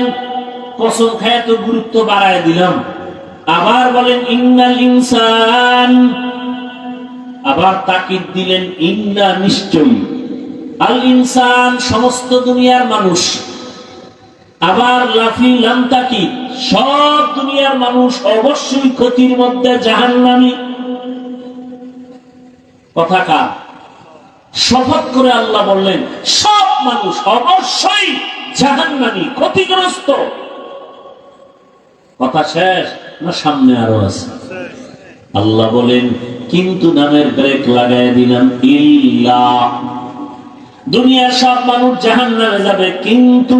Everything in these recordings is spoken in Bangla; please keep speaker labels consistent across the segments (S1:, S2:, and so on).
S1: বলেন, কসম খায় তো গুরুত্ব বাড়ায় দিলাম। আবার বলেন, ইন্নাল ইনসান। আবার তাকিদ দিলেন, ইন্না নিশ্চয়ই। আল ইনসান সমস্ত দুনিয়ার মানুষ। আবার লাফি লামতাকি সব দুনিয়ার মানুষ অবশ্যই ক্ষতির মধ্যে জাহান্নামী। কথা কার? শপথ করে আল্লাহ বললেন, সব মানুষ অবশ্যই জাহান্নামী, ক্ষতিগ্রস্ত। কথা শেষ না সামনে আরও আছে? আল্লাহ বলেন, কিন্তু নামের ব্রেক লাগাই দিলাম ইল্লা। দুনিয়ার সব মানুষ জাহান নামে যাবে, কিন্তু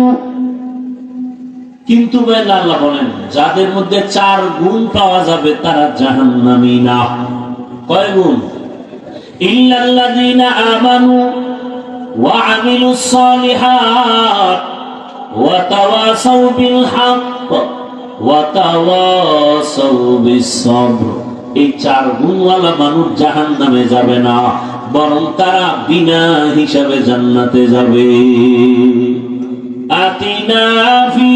S1: কিন্তু আল্লাহ বলেন, যাদের মধ্যে চার গুণ পাওয়া যাবে তারা জাহান নামি না। কয় গুণ? ইল্লাল্লাযীনা আমানু ওয়া আমিলুস সালিহাত। ওয়া তাওয়াসাউ বিস সবর এই চার গুণওয়ালা মানুষ জাহান নামে যাবে না, বরং তারা বিনা হিসাবে জান্নাতে যাবে। আতিনা ফি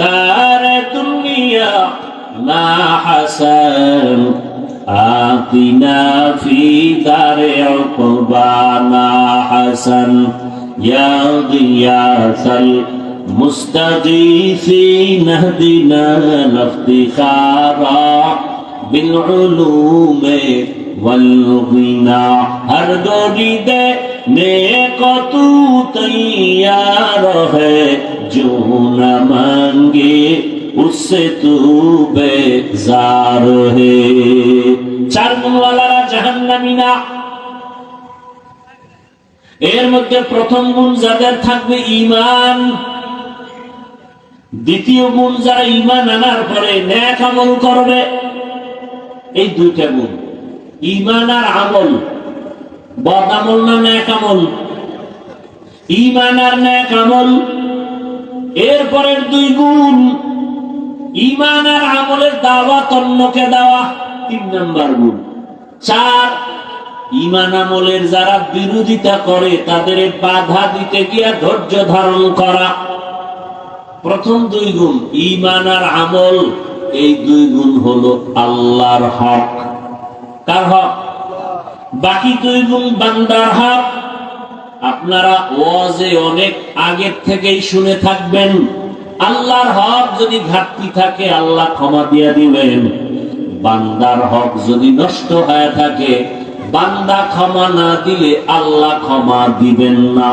S1: দার দুনিয়া না হাসান। আতিনা ফি দারে উকবানা হাসান। ইয়া গিয়াসাল مستغيثين اهدنا الافتخار بالعلوم والغنى ہر گوری دے نیک تو تیار ہے جو نہ مانگے اس سے تو بیزار ہے چار من والا جہنمی না এর মধ্যে প্রথম গুণ যাদের থাকবে ইমান দ্বিতীয় গুণ যারা ইমান আনার পরে ন্যাক আমল করবে, এই দুইটা গুণ ইমান আর আমল। বদ আমল না ন্যাক আমল? ইমান আর ন্যাক আমল। এরপরের দুই গুণ ইমান আর আমলের দাওয়া তন্নকে দেওয়া, তিন নম্বর গুণ চার ইমান আমলের যারা বিরোধিতা করে, তাদের বাধা দিতে গিয়া ধৈর্য ধারণ করা। প্রথম দুই গুণ ইমান আর আমল, এই দুই গুণ হলো আল্লাহর হক। কার হক? বাকি দুই গুণ বান্দার হক। আপনারা ওয়াজে অনেক আগের থেকেই শুনে থাকবেন, আল্লাহর হক যদি ঘাটতি থাকে, আল্লাহ ক্ষমা দিয়ে দিবেন। বান্দার হক যদি নষ্ট হয়ে থাকে, বান্দা ক্ষমা না দিলে আল্লাহ ক্ষমা দিবেন না।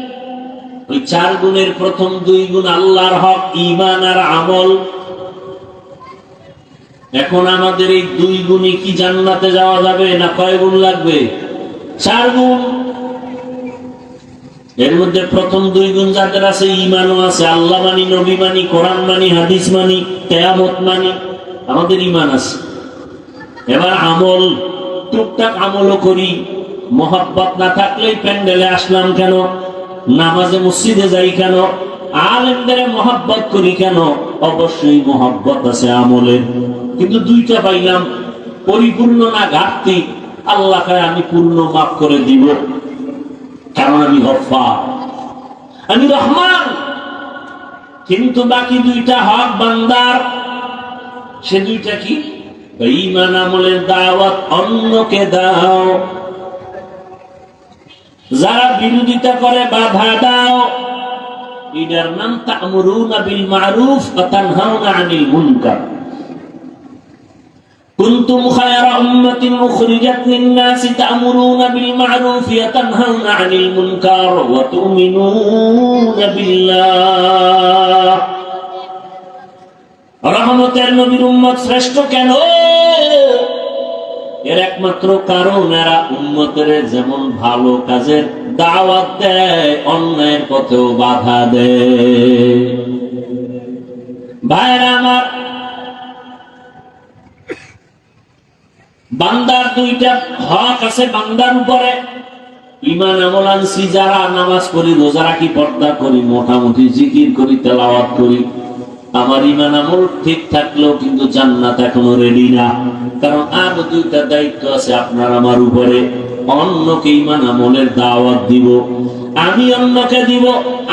S1: ওই চার গুণের প্রথম দুই গুণ আল্লাহর হক ইমান আর আমল। এখন আমাদের এই দুই গুণে কি জান্নাতে যাওয়া যাবে না কয় গুণ লাগবে? চার গুণ। এর মধ্যে প্রথম দুই গুণ যাদের আছে ইমানও আছে। আল্লাহ মানি, নবী মানি, কোরআন মানি, হাদিস মানি, কেয়ামত মানি, আমাদের ইমান আছে। এবার আমল, টুকটাক আমলও করি। মহাব্বত না থাকলেই প্যান্ডেলে আসলাম কেন? নামাজে মসজিদে যাই কেন? আলেমদের মহাব্বত করি কেন? অবশ্যই মহাব্বত আছে আমলের কিন্তু দুইটা পাইলাম। পরিপূর্ণ না ঘাটতি আল্লাহকে আমি পূর্ণ মাফ করে দিব। কারণ আমি হফা আমি রহমান। কিন্তু বাকি দুইটা হক বান্দার। সে দুইটা কি? ইমান আমলের দাওয়াত অন্যকে দাও। যারা বিরোধিতা করে বাধা দাও এটার নাম তা'মুরুনা বিল মা'রুফ ওয়া তানহাউনা আনিল মুনকার كنتم خير أمة أخرجت للناس تأمرون بالمعروف وتنهون عن المنكر وتؤمنون بالله রহমতের নবীর উম্মত শ্রেষ্ঠ কেন এর একমাত্র কারণ এরা উম্মতের যেমন ভালো কাজের দাওয়াত দেয়, অন্যায়ের পথেও বাধা দেয়। ভাইরা আমার, বান্দার দুইটা হক আছে বান্দার উপরে। ইমান আমল আনছি, যারা নামাজ পড়ি, রোজা রাখি, পর্দা করি, মোটামুটি জিকির করি, তেলাওয়াত করি। আমার ইমান আমল ঠিক থাকলেও কিন্তু জান্নাত এখনও রেডি না। কারণ আরও দুইটা দায়িত্ব আছে আপনার আমার উপরে। অন্যকে ইমান আমলের দাওয়াত দিব। আমি অন্যকে দিব,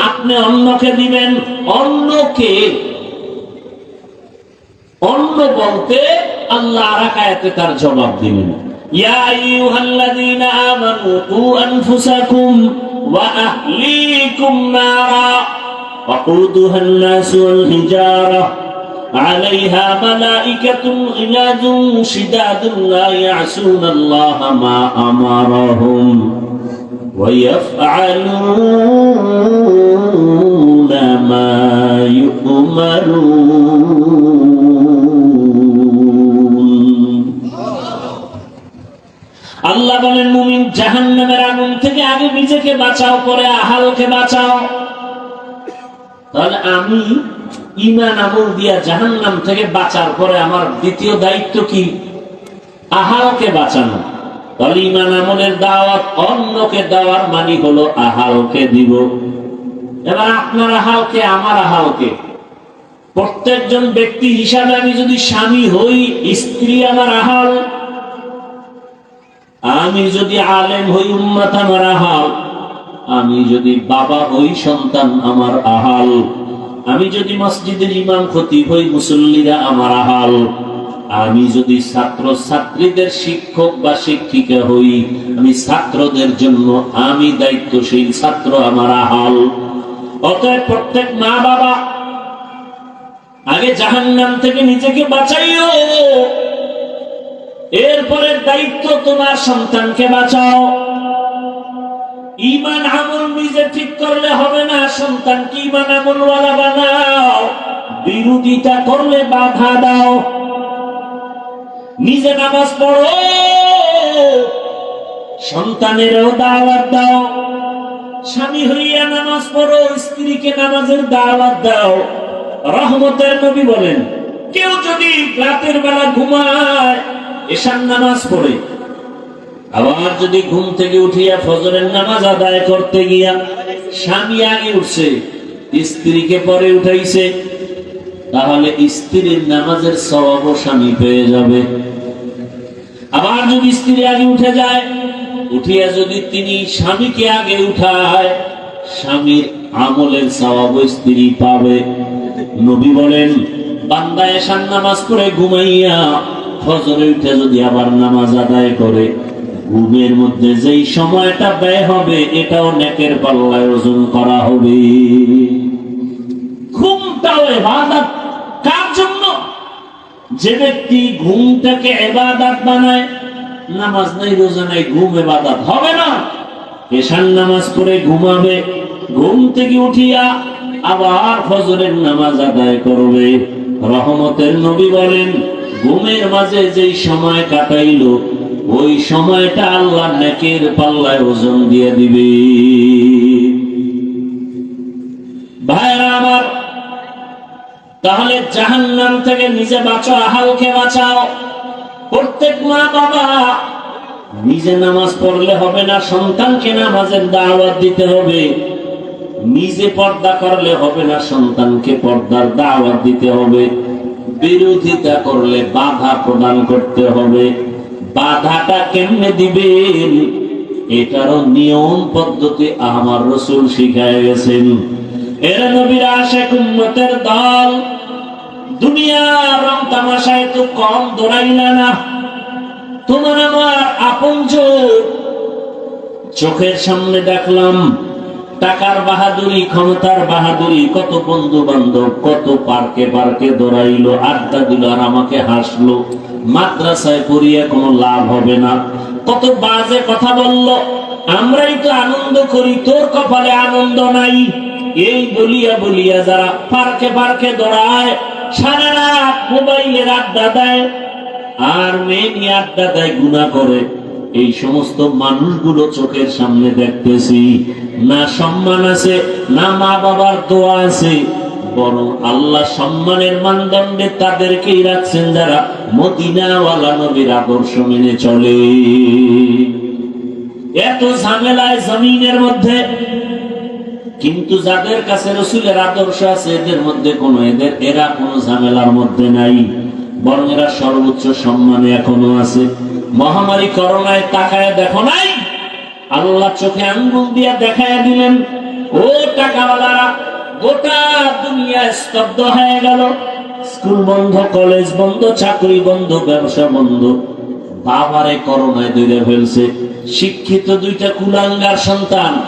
S1: আপনি অন্যকে দিবেন। অন্যকে, অন্য বলতে আল্লাহ আরাকায়াতে তার জবাব দিবেন। ইয়া আইয়ুহাল্লাযীনা আমানু কু আনফুসাকুম ওয়া আহলিকুম নারা। وقودها الناس والحجارة عليها ملائكة غلاظ شداد لا يعصون الله ما أمرهم ويفعلون ما يؤمرون আল্লাহ বলেন মুমিন জাহান্নামের আগুন থেকে আগে নিজেকে বাঁচাও পরে আহালকে বাঁচাও তাহলে আমি ইমান আমল দিয়া জাহান্নাম থেকে বাঁচার পরে আমার দ্বিতীয় দায়িত্ব কি? আহালকে বাঁচানো। তাহলে ইমান আমলের দাওয়াত অন্যকে দেওয়ার মানি হলো আহালকে দিব। এবার আপনার আহালকে আমার আহালকে প্রত্যেকজন ব্যক্তি হিসাবে আমি যদি স্বামী হই, স্ত্রী আমার আহাল আমি যদি আলেম হই, উম্মাত আমার আহাল আমি যদি বাবা হই সন্তান আমার আহাল, আমি যদি মসজিদের ইমাম খতিব হই মুসল্লিরা আমার আহাল, আমি যদি ছাত্র ছাত্রীদের শিক্ষক বা শিক্ষিকা হই, আমি ছাত্রদের জন্য আমি দায়িত্বশীল ছাত্র আমার আহাল। অতএব প্রত্যেক মা বাবা আগে জাহান্নাম থেকে নিজেকে বাঁচাইও। এরপরে দায়িত্ব তোমার সন্তানকে বাঁচাও। ইমান আমল নিজে ঠিক করলে হবে না, সন্তানকে ইমান আমলওয়ালা বানাও, বিরোধিতা করলে বাধা দাও। নিজে নামাজ পড়ো, সন্তানেরও দাওয়াত দাও। স্বামী হইয়া নামাজ পড়ো, স্ত্রীকে নামাজের দাওয়াত দাও। রহমতের নবী বলেন, কেউ যদি রাতের বেলা ঘুমায়, এশার নামাজ পড়ে আবার যদি ঘুম থেকে উঠিয়া ফজরের নামাজ আদায় করতে গিয়া স্বামী আগে উঠছে, স্ত্রীকে পরে উঠাইছে, তাহলে স্ত্রীর নামাজের সবাব স্বামী পেয়ে যাবে। আবার যদি স্ত্রী আগে উঠে যায়, উঠিয়া যদি তিনি স্বামীকে আগে উঠায়, স্বামীর আমলের সবাব স্ত্রী পাবে। নবী বলেন, বান্দা এসার নামাজ পড়ে ঘুমাইয়া ফজরে উঠে যদি আবার নামাজ আদায় করে ঘুমের মধ্যে যেই সময়টা ব্যয় হবে, এটাও নেকের পাল্লায় ওজন করা হবে। ঘুমটাও এবাদত কার জন্য? যে ব্যক্তি ঘুমটাকে এবাদত বানায়, নামাজ নাই, রোজা নাই, ঘুম এবাদত হবে না। এশান নামাজ পড়ে ঘুমাবে, ঘুম থেকে উঠিয়া আবার ফজরের নামাজ আদায় করবে। রহমতের নবী বলেন, ঘুমের মাঝে যেই সময় কাটাইলো ওই সময়টা আল্লাহ নেকের পাল্লায় ওজন দিয়ে দিবে। ভাইরা আমার, তাহলে জাহান্নাম থেকে নিজে বাঁচো, আহালকে বাঁচাও। প্রত্যেক মা বাবা নিজে নামাজ পড়লে হবে না, সন্তানকে নামাজের দাওয়াত দিতে হবে। নিজে পর্দা করলে হবে না, সন্তানকে পর্দার দাওয়াত দিতে হবে। বিরোধিতা করলে বাধা প্রদান করতে হবে। বাধাটা কেমনে দিবেন? এটারও নিয়ম পদ্ধতি আমার রসুল শিখায় গেছেন। এর নবীর আশেক উম্মতের দল, দুনিয়ার রং তামাশায় তো কম দৌড়াইলা না। তোমার আমার আপন চোখের সামনে দেখলাম টাকার বাহাদুরি, ক্ষমতার বাহাদুরি, কত বন্ধু বান্ধব কত পার্কে পার্কে দৌড়াইলো, আড্ডা দিল আর আমাকে হাসলো। মাদ্রাসায় পড়িয়ে কোনো লাভ হবে না। কত বাজে কথা বলল। আমরাই তো আনন্দ করি, তোর কপালে আনন্দ নাই। এই বলিয়া বলিয়া যারা পার্কে পার্কে দৌড়ায়, সারা রাত মোবাইলের আড্ডা দেয়, আর মেয়ে নিয়ে আড্ডা দেয়, গুণা করে। এই সমস্ত মানুষগুলো চোখের সামনে দেখতেছি। না সম্মান আছে, না মা বাবার দোয়া আছে, বরং আল্লাহ সম্মানের মানদণ্ডে তাদেরকেই রাখছেন যারা মদিনাওয়ালা নবীর আদর্শ মেনে চলে। এত ঝামেলায় জমিনের মধ্যে, কিন্তু যাদের কাছে রসুলের আদর্শ আছে, এদের মধ্যে কোন, এদের, এরা কোনো ঝামেলার মধ্যে নাই, বরং এরা সর্বোচ্চ সম্মানে এখনও আছে। মহামারী করোনায় তাকায় দেখো নাই? আল্লাহ চোখে আঙ্গুল দিয়া দেখায় দিলেন, ও টাকাওয়ালারা, গোটা দুনিয়া স্তব্ধ হয়ে গেল। স্কুল বন্ধ, কলেজ বন্ধ, চাকরি বন্ধ, ব্যবসা বন্ধ। বাবারে করোনায় দৈরে ফেলছে। শিক্ষিত দুইটা কুলাঙ্গার সন্তান।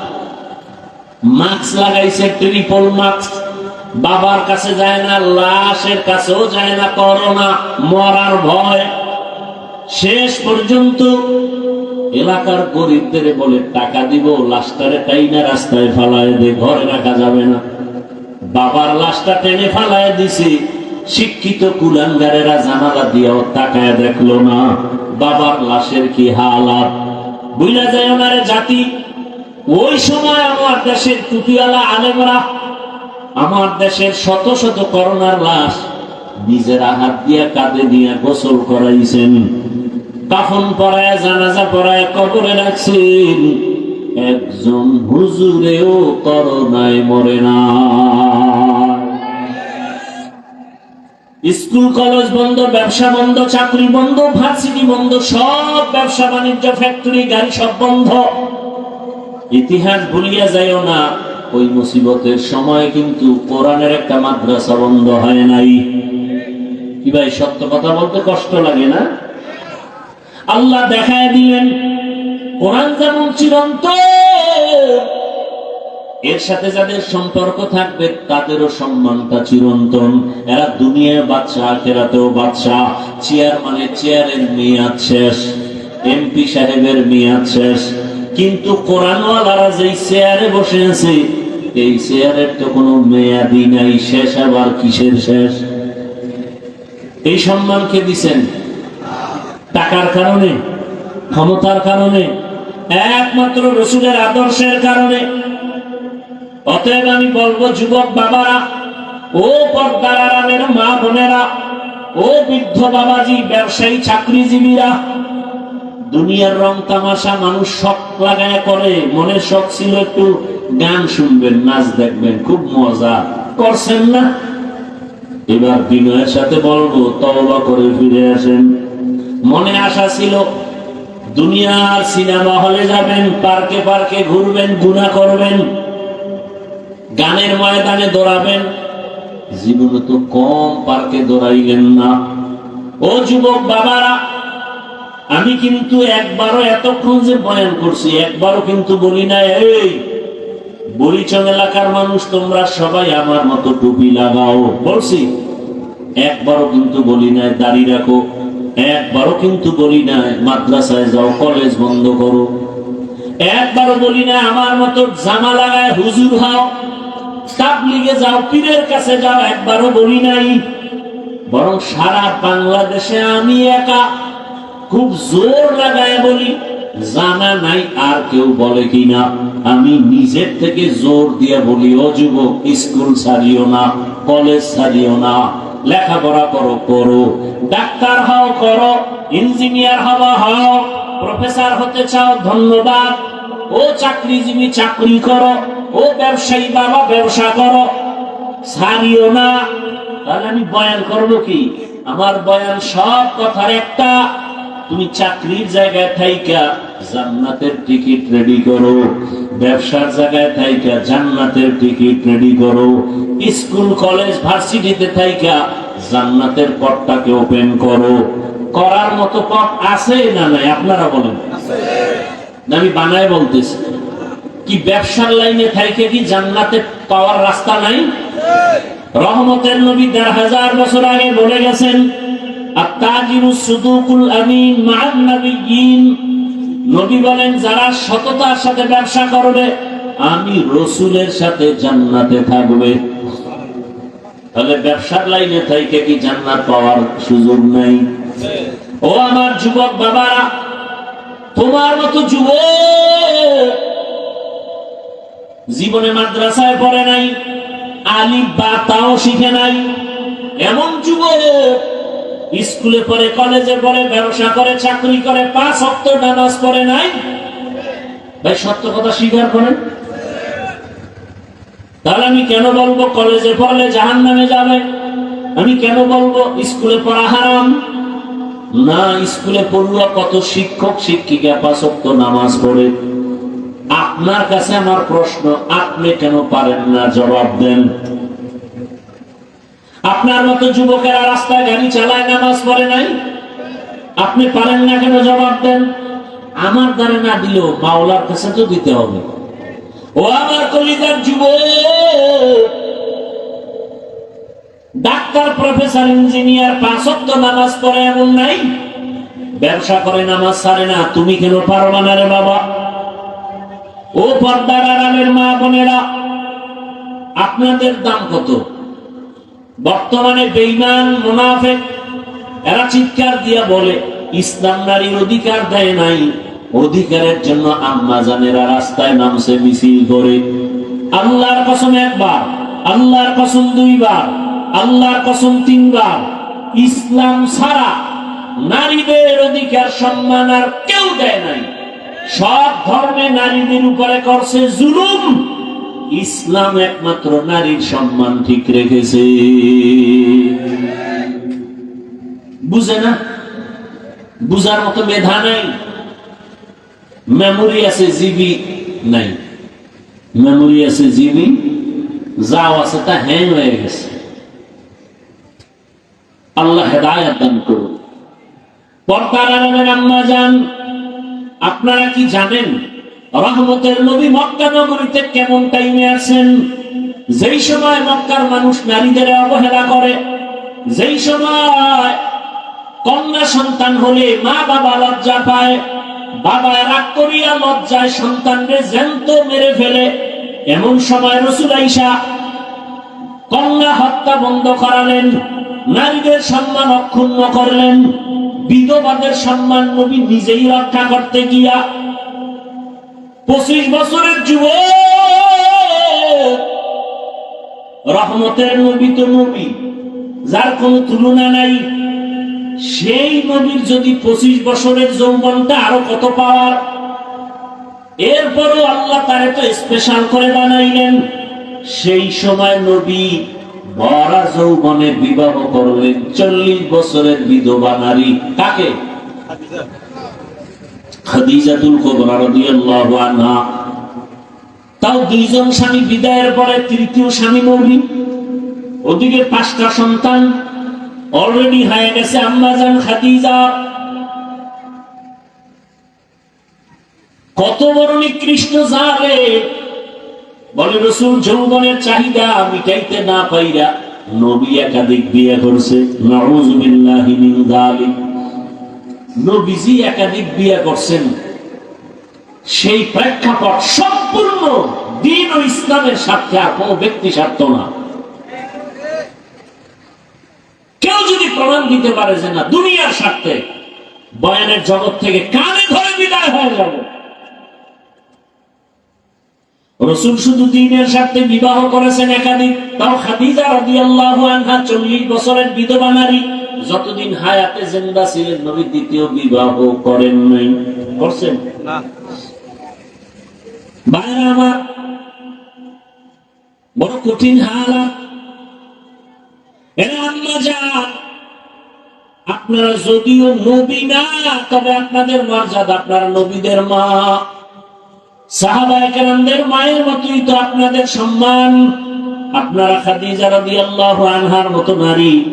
S1: মাস্ক লাগাইছে, ট্রিপল মাস্ক। বাবার কাছে যায় না, লাশের কাছেও যায় না, করোনা, মরার ভয়। শেষ পর্যন্ত এলাকার গরিবদের বলে টাকা দিব, লাশটারে টাইনা রাস্তায় ফালায় দে, ঘরে রাখা যাবে না। বাবার লাশটা টেনে ফালায় দিছে, শিক্ষিত কুলাঙ্গারেরা জানালা দিয়েও তাকায় দেখল না। বাবার লাশের কি হালাত? বুঝলা যায় আমার জাতি, ওই সময় আমার দেশের টুপিওয়ালা আলেমরা আমার দেশের শত শত করোনার লাশ নিজেরা হাত দিয়া কাঁধে দিয়ে গোসল করাইছেন। কাফন পরায়, জানাজা পরায়, কবরে রাখছেন। একজন হুজুরেও করোনায় মরে না। স্কুল, কলেজ বন্ধ, ব্যবসা বন্ধ, চাকরি বন্ধ, ভার্সিটি বন্ধ, সব ব্যবসা, বাণিজ্য, ফ্যাক্টরি, গাড়ি সব বন্ধ। ইতিহাস ভুলিয়া যাইও না, ওই মুসিবতের সময় কিন্তু কোরআনের একটা মাদ্রাসা বন্ধ হয় নাই। কি ভাই, সত্য কথা বলতে কষ্ট লাগে না? আল্লাহ দেখায় দিলেন। কোরআন যেমন চিরন্তন, এর সাথে যাদের সম্পর্ক থাকবে, তাদেরও সম্মানটা চিরন্তন। এরা দুনিয়ার বাচ্চা আখেরাতেও বাচ্চা চেয়ারম্যানের চেয়ারের মেয়াদ শেষ, এমপি সাহেবের মেয়াদ শেষ। কিন্তু কোরআনওয়ালারা যেই চেয়ারে বসে আছে, এই চেয়ারের তো কোনো মেয়াদি নাই। শেষ আবার কিসের শেষ? এই সম্মান কে দিছেন। টাকার কারণে, ক্ষমতার কারণে, একমাত্র রসুলের আদর্শের কারণে। অতএব আমি বলব, যুবক বাবারা, ও পর্দার আরামের মা বোনেরা, ও বৃদ্ধ বাবাজি, ব্যবসায়ী, চাকরিজীবীরা, দুনিয়ার রং তামাশা মানুষ শখ লাগায় করে, মনে শখ ছিল একটু গান শুনবেন, নাচ দেখবেন, খুব মজা করছেন না? এবার বিনয়ের সাথে বলব, তওবা করে ফিরে আসেন। মনে আশা ছিল, দুনিয়ার সিনেমা হলে যাবেন, পার্কে পার্কে ঘুরবেন, গুণা করবেন, গানের ময়দানে দৌড়াবেন। জীবনে তো কম পার্কে দৌড়াইলেন না। ও যুবক বাবারা, আমি কিন্তু একবারও এতক্ষণ যে বয়ান করছি, একবারও কিন্তু বলি না এই বরিচং এলাকার মানুষ, তোমরা সবাই আমার মতো টুপি লাগাও। বলছি, একবারও কিন্তু বলি নাই দাড়ি রাখো। একবারও কিন্তু বলি নাই, মাদ্রাসায় যাও, কলেজ বন্ধ করো। একবারও বলি না আমার মতো জামা লাগায় হুজুর হও, তাবলিগে যাও, পীরের কাছে যাও, একবারও বলি নাই। বরং সারা বাংলাদেশে আমি একা খুব জোর লাগায় বলি, জানা নাই আর কেউ বলে কিনা। আমি নিজের থেকে জোর দিয়ে বলি, ও যুবক, স্কুল ছাড়িও না, কলেজ ছাড়িও না। লেখাপড়া করো করো ডাক্তার হও, করো। ইঞ্জিনিয়ার হওয়া, হও। প্রফেসর হতে চাও, ধন্যবাদ। ও চাকরিজীবী, চাকরি করো। ও ব্যবসায়ী বাবা, ব্যবসা করো। ছাড়িও না। তাহলে আমি বয়ান করব কি? আমার বয়ান সব কথার একটা। তুমি চাকরির জায়গায় থাইকা। জান্নাতের টিকিট রেডি করো। ব্যবসার জায়গায় থাইকা জান্নাতের টিকিট রেডি করো। স্কুল কলেজ ভার্সিটিতে থাইকা জান্নাতের পথটাকে ওপেন করো। করার মতো পথ আছে না নাই? আপনারা বলেন। আমি বানায় বলতেছি। কি ব্যবসার লাইনে থাইকে কি জান্নাতে পাওয়ার রাস্তা নাই? রহমতের নবী দেড় হাজার বছর আগে বলে গেছেন আত্মাজিরু সুদুকুল আমিন মান নবীন নবী বলেন, যারা সততার সাথে ব্যবসা করবে, আমি রসুলের সাথে জান্নাতে থাকবে। তাহলে ব্যবসার লাইনে থেকে কি জান্নাত পাওয়ার সুযোগ নাই? ও আমার যুবক বাবারা, তোমার মতো যুবক জীবনে মাদ্রাসায় পড়ে নাই, আলিফ বা তাও শিখে নাই। এমন যুবক স্কুলে পড়ে, কলেজে পড়ে, ব্যবসা করে, চাকরি করে, পাঁচ অক্ট নামাজ পড়ে নাই। ভাই, সত্য কথা স্বীকার করেন? তাহলে আমি কেন বলব কলেজে পড়লে জাহান নামে যাবে? আমি কেন বলব স্কুলে পড়া হারাম? না, স্কুলে পড়ুয়া কত শিক্ষক, শিক্ষিকা পাঁচক্ত নামাজ পড়ে। আপনার কাছে আমার প্রশ্ন, আপনি কেন পারেন না? জবাব দেন। আপনার মতো যুবকেরা রাস্তায় গাড়ি চালায়, নামাজ পড়ে নাই? আপনি পারেন না কেন জবাব দেন? আমার দ্বারা না দিলেও মাওলার কাছে তো দিতে হবে। ও আমার কলিজার যুবক! ডাক্তার, প্রফেসর, ইঞ্জিনিয়ার পাঁচত্ব নামাজ পড়ে এমন নাই? ব্যবসা করে নামাজ সারে না, তুমি কেন পারবা না রে বাবা? ও পর্দার আড়ালের মা বোনেরা, আপনাদের দাম কত? বর্তমানে বেইমান মুনাফেক, এরা চিৎকার দিয়া বলে, ইসলাম নারীর অধিকার দেয় নাই। অধিকারের জন্য আম্মা জানেরা রাস্তায় নামছে, মিছিল করে। আল্লাহর কসম একবার, আল্লাহর কসম দুইবার, আল্লাহর কসম তিনবার। ইসলাম ছাড়া নারীদের অধিকার, সম্মান আর কেউ দেয় নাই। সব ধর্মে নারীদের উপরে করছে জুলুম। ইসলাম একমাত্র নারীর সম্মান ঠিক রেখেছে। বুঝে না? বুঝার মতো মেধা নাই। মেমোরি আছে, জিবি নাই। মেমোরি আছে, জিবি। যাও আছে তা হ্যাং হয়ে গেছে। আল্লাহ হেদায়ত দান করুন। পর্দার আম্মা যান, আপনারা কি জানেন? রহমতের নবী মক্কা নগরীতে কেমন টাইমে আছেন? যেই সময় মক্কার মানুষ নারীদের অবহেলা করে, যেই সময় কন্যা সন্তান হলে মা বাবা লজ্জা পায়, বাবা রাগ করিয়া লজ্জায় সন্তানকে জ্যান্ত মেরে ফেলে, এমন সময় রসুল আইসা কন্যা হত্যা বন্ধ করালেন, নারীদের সম্মান অক্ষুণ্ণ করলেন, বিধবাদের সম্মান নবী নিজেই রক্ষা করতে গিয়া পঁচিশ বছরের যুব রহমতের নবী তো নবী, যার কোনো তুলনা নাই। সেই নবীর যদি পঁচিশ বছরের যৌবনটা আরও কত পাওয়ার? এরপরও আল্লাহ তারে তো স্পেশাল করে বানাইলেন। সেই সময় নবী বরা যৌবনে বিবাহ করলেন, চল্লিশ বছরের বিধবা নারী। কাকে? তাও দুইজন স্বামী বিদায়ের পরে তৃতীয় স্বামী ওদিকে পাঁচটা সন্তান অলরেডি হয়ে গেছে আম্মাজান খাদিজা। কত বড় নিকৃষ্ট জালে। বলে রসুল, যৌবনের চাহিদা মিটাইতে না পাইরা নবী একাধিক বিয়ে করছে। মিন যালিক। নবীজি একাধিক বিয়ে করছেন। সেই প্রেক্ষাপট সম্পূর্ণ দিন ও ইসলামের স্বার্থে আর কোনো ব্যক্তি স্বার্থ না। কেউ যদি প্রমাণ দিতে পারে যে না, দুনিয়ার স্বার্থে বয়ানের জগৎ থেকে কানে ধরে বিদায় হয়ে যাবে। রসুল শুধু দিনের স্বার্থে বিবাহ করেছেন একাধিক। তাও খাদিজা রাদিয়াল্লাহু আনহা চল্লিশ বছরের বিধবা নারী যতদিন হায়াতে জিন্দা ছিলেন নবী দ্বিতীয় বিবাহ করেন নাই। করছেন?
S2: না।
S1: আমার বড় কঠিন হালাত। এরা আম্মা যান আপনারা যদিও নবী না তবে আপনাদের মর্যাদা আপনারা নবীদের মা। সাহাবাহামদের মায়ের মতোই তো আপনাদের সম্মান। আপনারা খাদিজা রাদিয়াল্লাহু আনহার মতো নারী।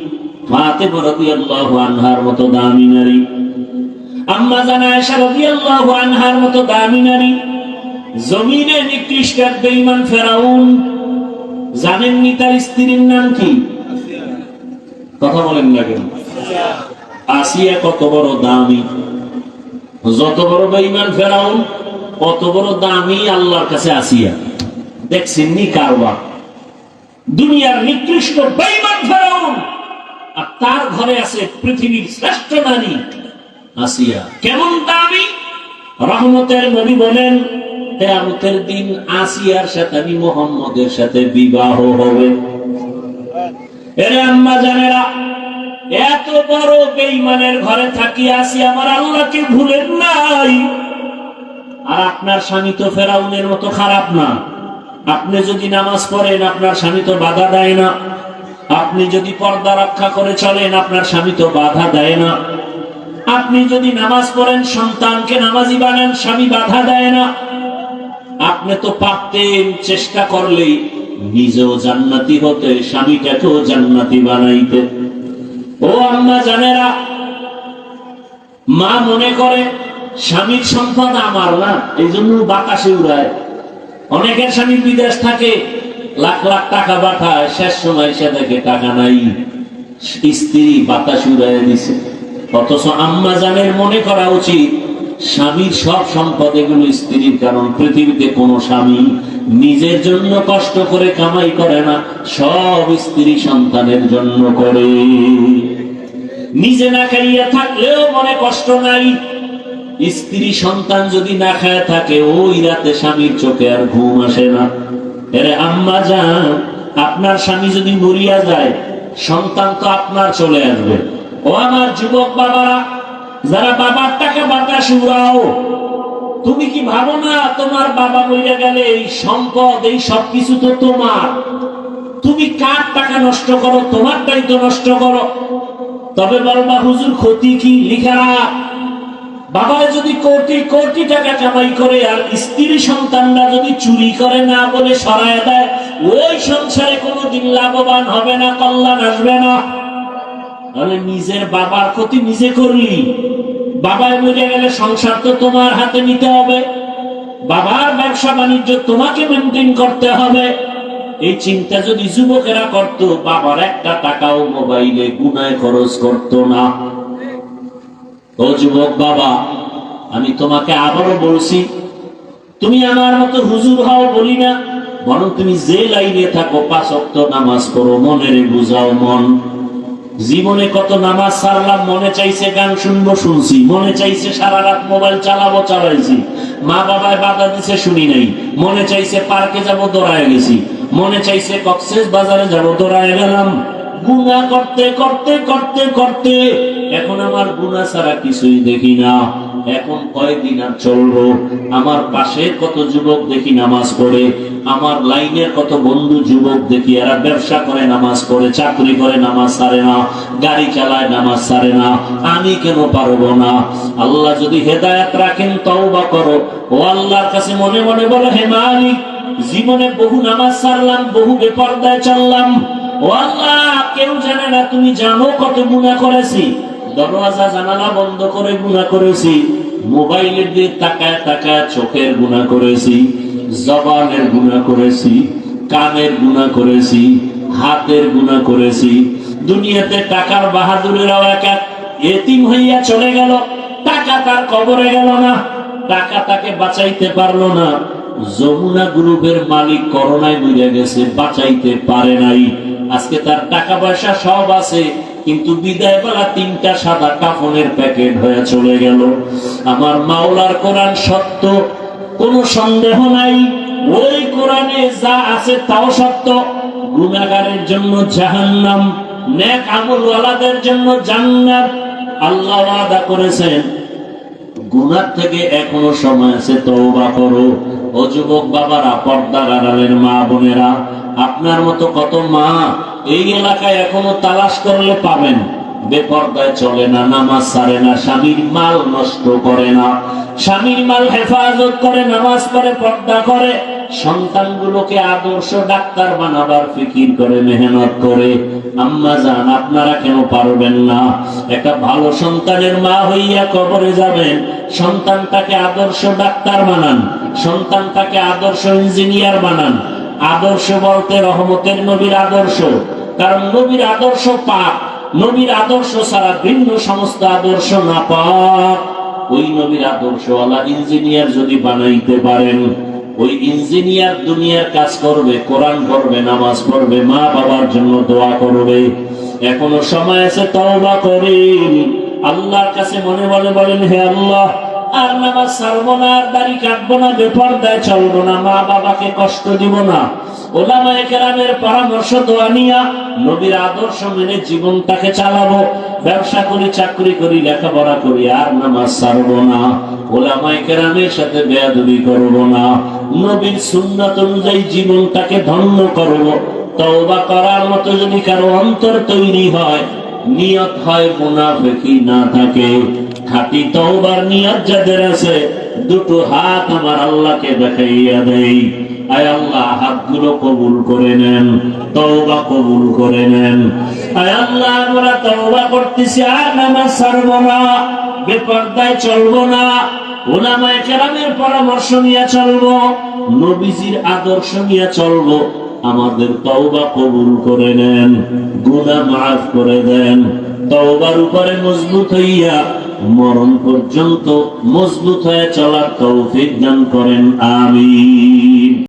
S1: ফাতেমা রাদিয়াল্লাহু আনহার মতো দামি নারী। আম্মা জানা আয়েশা রাদিয়াল্লাহু আনহার মতো দামি নারী। জমিনে নিকৃষ্ট এক বেঈমান ফেরাউন। তার স্ত্রীর নাম কি? কথা বলেন না কেন? আসিয়া কত বড় দামি। যত বড় বেঈমান ফেরাউন, কত বড় দামি আল্লাহর কাছে আসিয়া। দেখছেন নি কারবার? দুনিয়ার নিকৃষ্ট বেঈমান ফেরাউন আর তার ঘরে আছে পৃথিবীর শ্রেষ্ঠ নারী, আসিয়া। কেমন দামি? রহমতের নবী বলেন কেয়ামতের দিন আসিয়ার সাথে আমি মোহাম্মদের সাথে বিবাহ হবে। এরে আম্মা জানেরা, এত বড় ঘরে থাকি আসি আমার আল্লাহকে ভুলেন নাই। আর আপনার স্বামী তো ফেরাউনের মতো খারাপ না। আপনি যদি নামাজ পড়েন, আপনার স্বামী তো বাধা দেয় না। আপনি যদি পর্দা রক্ষা করে চলেন, আপনার স্বামী তো বাধা দেয় না। আপনি যদি নামাজ পড়েন, সন্তানকে নামাজি বানান, স্বামী বাধা দেয় না। আপনি তো পারতেন চেষ্টা করলেই নিজেও জান্নাতি হতে, স্বামীটাকেও জান্নাতি বানাইতে। ও আম্মা জানেরা, মা মনে করে, স্বামীর সম্পদ আমার না এই জন্য বাতাসে উড়ায়। অনেকের স্বামী বিদেশ থাকে লাখ লাখ টাকা পাঠায়, শেষ সময় সে দেখে টাকা নাই। স্ত্রী বাতাস উড়ায় দিছে। অথচ আম্মা জানের মনে করা উচিত, স্বামীর সব সম্পদ এগুলো স্ত্রীর, কারণ পৃথিবীতে কোনো স্বামী নিজের জন্য কষ্ট করে কামাই করে না, সব স্ত্রী সন্তানের জন্য করে। নিজে না খাইয়া থাকলেও মনে কষ্ট নাই। স্ত্রী সন্তান যদি না খায় থাকে, ওই রাতে স্বামীর চোখে আর ঘুম আসে না। আম্মা যান আপনার স্বামী যদি মরিয়া যায়, সন্তান তো আপনার চলে আসবে। ও আমার যুবক বাবারা, যারা বাবার টাকা বাতাস উড়াও তুমি কি ভাবো না তোমার বাবা মরিয়া গেলে এই সম্পদ, এই সবকিছু তো তোমার? তুমি কার টাকা নষ্ট করো, তোমারটাই তো নষ্ট করো। তবে বলবা, হুজুর ক্ষতি কি? লিখারা বাবা যদি কোটি কোটি টাকা কামাই করে আর স্ত্রী সন্তানরা যদি চুরি করে না বলে সরায় দেয়, ওই সংসারে কোনোদিন লাভবান হবে না, কল্যাণ আসবে না। তাহলে নিজের বাবার ক্ষতি নিজে করলি। বাবায় মরে গেলে সংসার তো তোমার হাতে নিতে হবে। বাবার ব্যবসা বাণিজ্য তোমাকে মেনটেন করতে হবে। এই চিন্তা যদি যুবকেরা করত, বাবার একটা টাকাও মোবাইলে গুনায় খরচ করত না। ও যুবক বাবা, আমি তোমাকে আবারও বলছি, তুমি আমার মতো হুজুর হও বলি না, বরং তুমি যে লাইনে থাকো পাঁচ অক্ত নামাজ পড়ো, মনের বুঝাও মন। জীবনে কত নামাজ সারলাম, মনে চাইছে গান শুনব, শুনছি, মনে চাইছে সারা রাত মোবাইল চালাবো, চালাইছি। মা বাবায় বাধা দিছে, শুনি নাই। মনে চাইছে পার্কে যাব, দৌড়ায় গেছি। মনে চাইছে কক্সেস বাজারে যাব, দৌড়ায় গেলাম। গুণা করতে করতে করতে করতে। এখন আমার গুণা ছাড়া কিছুই দেখি না। এখন কয়দিন আর চলবো? আমার পাশে কত যুবক দেখি নামাজ পড়ে। আমার লাইনের কত বন্ধু যুবক দেখি, এরা ব্যবসা করে নামাজ পড়ে, চাকরি করে নামাজ সারে না, গাড়ি চালায় নামাজ সারে না। আমি কেন পারব না? আল্লাহ যদি হেদায়াত রাখেন তাও বা করো। ও আল্লাহর কাছে মনে মনে বলো, হে মালিক, জীবনে বহু নামাজ সারলাম বহু বেপর্দায় চললাম। কেউ জানে না তুমি জানো কত গুণা করেছি? দরওয়াজা, জানালা বন্ধ করে গুণা করেছি। মোবাইলের দিয়ে তাকায় তাকায় চোখের গুণা করেছি, জবানের গুণা করেছি, কানের গুণা করেছি, হাতের গুণা করেছি। দুনিয়াতে টাকার বাহাদুরেরাও এক এতিম হইয়া চলে গেল, টাকা তার কবরে গেল না, টাকা তাকে বাঁচাইতে পারল না। যমুনা গ্রুপের মালিক করোনায় মরে গেছে, বাঁচাইতে পারে নাই। আজকে তার টাকা পয়সা সব আছে, কিন্তু বিদায় বেলা তিনটা সাদা কাফনের প্যাকেট হয়ে চলে গেল। আমার মাওলার কোরআন সত্য, কোনো সন্দেহ নাই। ওই কোরআনে যা আছে তাও সত্য। গুণাগারের জন্য জাহান্নাম, নেক আমলওয়ালাদের জন্য জান্নাত। আল্লাহ ওয়াদা করেছেন গুনার থেকে এখনও সময় আছে, তওবা করো। ও যুবক বাবারা পর্দার আড়ালের মা বোনেরা, আপনার মতো কত মা এই এলাকায় এখনও তালাশ করলে পাবেন। বেপর্দায় চলে না, নামাজ সারে না, স্বামীর মাল নষ্ট করে না। স্বামীর মাল হেফাজত করে, নামাজ পড়ে, পর্দা করে। সন্তানগুলোকে আদর্শ ডাক্তার বানাবার ফিকির করে, মেহনত করে। আম্মা জান, আপনারা কেন পারবেন না? একটা ভালো সন্তানের মা হইয়া কবরে যাবেন। সন্তানটাকে আদর্শ ডাক্তার বানান। সন্তানটাকে আদর্শ ইঞ্জিনিয়ার বানান। আদর্শ বলতে রহমতের নবীর আদর্শ। কারণ নবীর আদর্শ পাক নবীর আদর্শ ছাড়া ভিন্ন সমস্ত আদর্শ না পাক। ওই নবীর আদর্শওয়ালা ইঞ্জিনিয়ার যদি বানাইতে পারেন, ওই ইঞ্জিনিয়ার দুনিয়ার কাজ করবে, কোরআন করবে নামাজ পড়বে, মা বাবার জন্য দোয়া করবে। এখনও সময় আছে তওবা করেন আল্লাহর কাছে মনে মনে বলেন, হে আল্লাহ আর নামাজ ছাড়বো না, আর দাড়ি কাটবো না, বেপর্দায় চলবো না, মা বাবাকে কষ্ট দিব না। ওলামায়ে কেরামের পরামর্শ দোয়া নিয়া নবীর আদর্শ মেনে জীবনটাকে চালাবো। ব্যবসা করি, চাকরি করি, লেখাপড়া করি, আর নামাজ ছাড়বো না। ওলামায়ে কেরামের সাথে বেয়াদবি করব না। নবীর সুন্নাত অনুযায়ী জীবনটাকে ধন্য করব। তওবা করার মতো যদি কারও অন্তর তৈরি হয়, নিয়ত হয় মুনাফিকি না থাকে। খাঁটি তওবার নিয়ত যাদের আছে, দুটো হাত আমার আল্লাহকে দেখাইয়া দেই। আয় আল্লাহ, হাতগুলো কবুল করে নেন, তওবা কবুল করে নেন। আয় আল্লাহ, আমরা তওবা করতেছি, আর নামাজ ছাড়বো না, বেপর্দায় চলবো না ওলামায়ে কেরামের পরামর্শ নিয়ে চলবো, নবীজির আদর্শ নিয়ে চলবো, আমাদের তওবা কবুল করে নেন, গুনাহ মাফ করে দেন। তওবার উপরে মজবুত হইয়া মরণ পর্যন্ত মজবুত হয়ে চলার তৌফিক দান করেন আমিন।